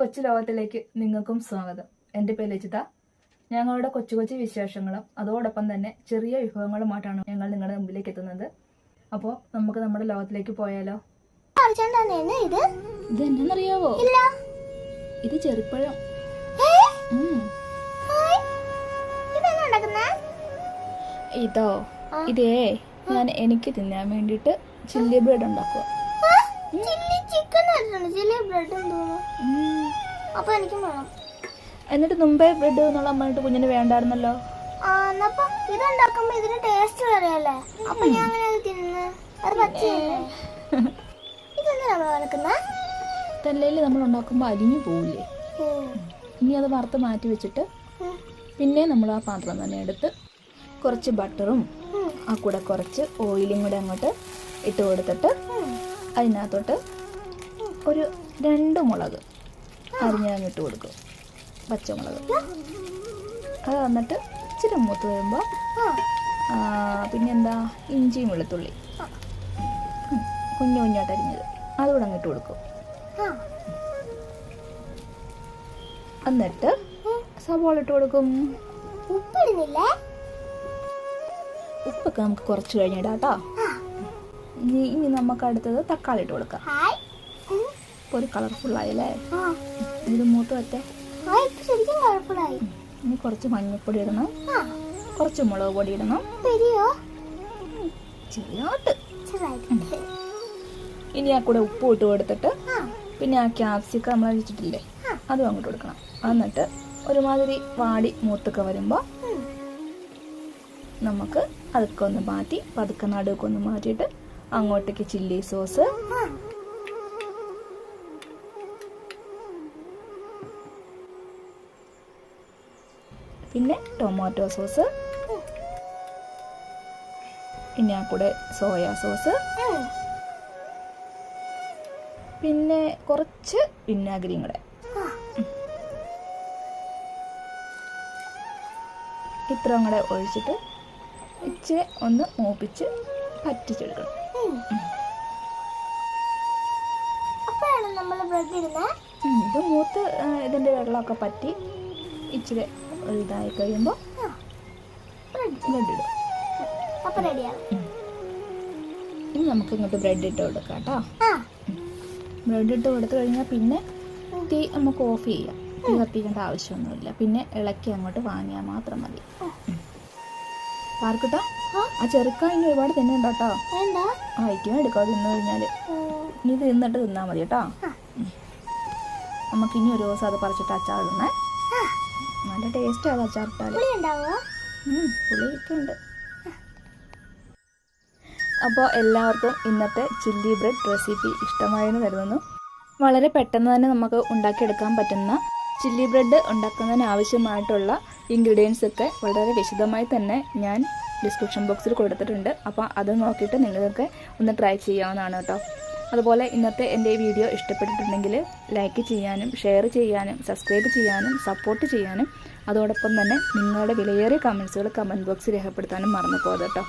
കൊച്ചു ലോകത്തിലേക്ക് നിങ്ങൾക്കും സ്വാഗതം. എന്റെ പേര് ലജിത. ഞങ്ങളുടെ കൊച്ചു കൊച്ചു വിശേഷങ്ങളും അതോടൊപ്പം തന്നെ ചെറിയ വിഭവങ്ങളുമായിട്ടാണ് ഞങ്ങൾ നിങ്ങളുടെ മുമ്പിലേക്ക് എത്തുന്നത്. അപ്പോൾ നമുക്ക് നമ്മുടെ ലോകത്തിലേക്ക് പോയാലോ? ഇത് ഇത്? എന്നാന്നറിയാവോ ഇല്ല. ഇത് ചെറുപ്പഴം. ഇതോ. ഇതേ ഞാൻ എനിക്ക് തിന്നാൻ വേണ്ടിട്ട് ചില്ലി ബ്രെഡ് ഉണ്ടാക്കുക. ചില്ലി ചിക്കൻ ചില്ലി ബ്രെഡ് തോന്നുന്നു അപ്പൊ എനിക്കും വേണം. എന്നിട്ട് മുമ്പേ ബ്രെഡ് എന്നുള്ള അമ്മയിട്ട് കുഞ്ഞിന് വേണ്ടായിരുന്നല്ലോ? എന്നപ്പോ ഇതിന് ടേസ്റ്റ് അറിയാലേ അപ്പൊ ഞാൻ അങ്ങനെ തിന്ന്. അത് പച്ചയല്ലേ? ഇതെന്താ നമ്മൾ ഉണ്ടാക്കുമ്പോ തല്ലയിൽ നമ്മൾ ഉണ്ടാക്കുമ്പോൾ അരിഞ്ഞു പോവില്ലേ? ഇനി അത് വറുത്ത് മാറ്റി വെച്ചിട്ട് പിന്നെ നമ്മൾ ആ പാത്രം തന്നെ എടുത്ത് കുറച്ച് ബട്ടറും ആ കൂടെ കുറച്ച് ഓയിലും കൂടെ അങ്ങോട്ട് ഇട്ട് കൊടുത്തിട്ട് അതിനകത്തോട്ട് ഒരു രണ്ട് മുളക്. അരിഞ്ഞങ്ങ് ഇട്ട് കൊടുക്കും. പച്ചമുളക്. അത് വന്നിട്ട് ഇച്ചിരി മൂത്ത് വരുമ്പോൾ പിന്നെന്താ? ഇഞ്ചിയും വെളുത്തുള്ളി. കുഞ്ഞു കുഞ്ഞായിട്ട് അരിഞ്ഞത്. അതുകൂടെ അങ്ങ് ഇട്ട് കൊടുക്കും. എന്നിട്ട് സവാള ഇട്ട് കൊടുക്കും. ഉപ്പിടുന്നില്ല? ഉപ്പൊക്കെ നമുക്ക് കുറച്ച് കഴിഞ്ഞിടാം കേട്ടോ. ഇനി ഇനി നമുക്ക് അടുത്തത് തക്കാളി ഇട്ട് കൊടുക്കാം. ഒരു കളർഫുള്ളായി അല്ലേ ഇത് മൂത്ത് വറ്റേ ശരിക്കും ഇനി കുറച്ച് മഞ്ഞപ്പൊടി ഇടണം. കുറച്ച് മുളക് പൊടി ഇടണം. ചെറിയാട്ട്. ഇനി ആ കൂടെ ഉപ്പ് ഇട്ട് കൊടുത്തിട്ട് പിന്നെ ആ ക്യാപ്സിക്ക നമ്മൾ വെച്ചിട്ടില്ലേ അതും അങ്ങോട്ട് കൊടുക്കണം. എന്നിട്ട് ഒരുമാതിരി വാടി മൂത്തൊക്കെ വരുമ്പോൾ ഉം. നമുക്ക് അതൊക്കെ ഒന്ന് മാറ്റി പതുക്കെ നടുവൊക്കെ ഒന്ന് മാറ്റിയിട്ട് അങ്ങോട്ടേക്ക് ചില്ലി സോസ് പിന്നെ ടൊമാറ്റോ സോസ് പിന്നെ ആ കൂടെ സോയാ സോസ് പിന്നെ കുറച്ച് വിനാഗിരിയും കൂടെ. ഇത്രയും കൂടെ ഒഴിച്ചിട്ട് ഇച്ചിരി ഒന്ന് മൂപ്പിച്ച് പറ്റിച്ചെടുക്കണം. ഇത് മൂത്ത് ഇതിന്റെ വെള്ളമൊക്കെ പറ്റി ഇച്ചിരി ഒരു ഇതായി കഴിയുമ്പോൾ ബ്രെഡ് ബ്രെഡ് ഇടും. അപ്പൊ റെഡിയാവും ഇനി നമുക്ക് ഇങ്ങോട്ട് ബ്രെഡ് ഇട്ട് കൊടുക്കാം കേട്ടോ. ബ്രെഡ് ഇട്ട് കൊടുത്തു കഴിഞ്ഞാൽ പിന്നെ തീ നമുക്ക് ഓഫ് ചെയ്യാം. തീ കത്തിക്കേണ്ട ആവശ്യമൊന്നുമില്ല. പിന്നെ ഇളക്കി അങ്ങോട്ട് വാങ്ങിയാൽ മാത്രം മതി. പാർക്കിട്ടോ ആ? ചെറുക്ക ഇനി ഒരുപാട് തിന്നുണ്ടോ കേട്ടോ. വേണ്ട ആ ഇരിക്കും എടുക്കാം തിന്നു കഴിഞ്ഞാൽ. ഇനി തിന്നിട്ട് തിന്നാൽ മതി കേട്ടോ. ആ. നമുക്ക് ഇനി ഒരു ദിവസം അത് പറിച്ചിട്ട് തിന്നേ ആ നല്ല ടേസ്റ്റ് അത് അച്ചാർ ഇട്ടാൽ പുളി ഉണ്ടാവോ അപ്പോൾ എല്ലാവർക്കും ഇന്നത്തെ ചില്ലി ബ്രെഡ് റെസിപ്പി ഇഷ്ടമായെന്ന് കരുതുന്നു. വളരെ പെട്ടെന്ന് തന്നെ നമുക്ക് ഉണ്ടാക്കിയെടുക്കാൻ പറ്റുന്ന ചില്ലി ബ്രെഡ് ഉണ്ടാക്കുന്നതിന് ആവശ്യമായിട്ടുള്ള ഇൻഗ്രീഡിയൻസ് ഒക്കെ വളരെ വിശദമായി തന്നെ ഞാൻ ഡിസ്ക്രിപ്ഷൻ ബോക്സിൽ കൊടുത്തിട്ടുണ്ട്. അപ്പോൾ അത് നോക്കിയിട്ട് നിങ്ങൾക്കൊക്കെ ഒന്ന് ട്രൈ ചെയ്യാവുന്നതാണ് കേട്ടോ. അതുപോലെ ഇന്നത്തെ എന്റെ ഈ വീഡിയോ ഇഷ്ടപ്പെട്ടിട്ടുണ്ടെങ്കിൽ ലൈക്ക് ചെയ്യാനും ഷെയർ ചെയ്യാനും സബ്സ്ക്രൈബ് ചെയ്യാനും സപ്പോർട്ട് ചെയ്യാനും അതോടൊപ്പം തന്നെ നിങ്ങളുടെ വിലയേറിയ കമൻസുകൾ കമന്റ് ബോക്സിൽ രേഖപ്പെടുത്താനും മറന്നു കേട്ടോ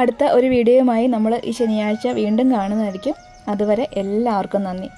അടുത്ത ഒരു വീഡിയോയുമായി നമ്മൾ ഈ ശനിയാഴ്ച വീണ്ടും കാണുന്നതായിരിക്കും. അതുവരെ എല്ലാവർക്കും നന്ദി.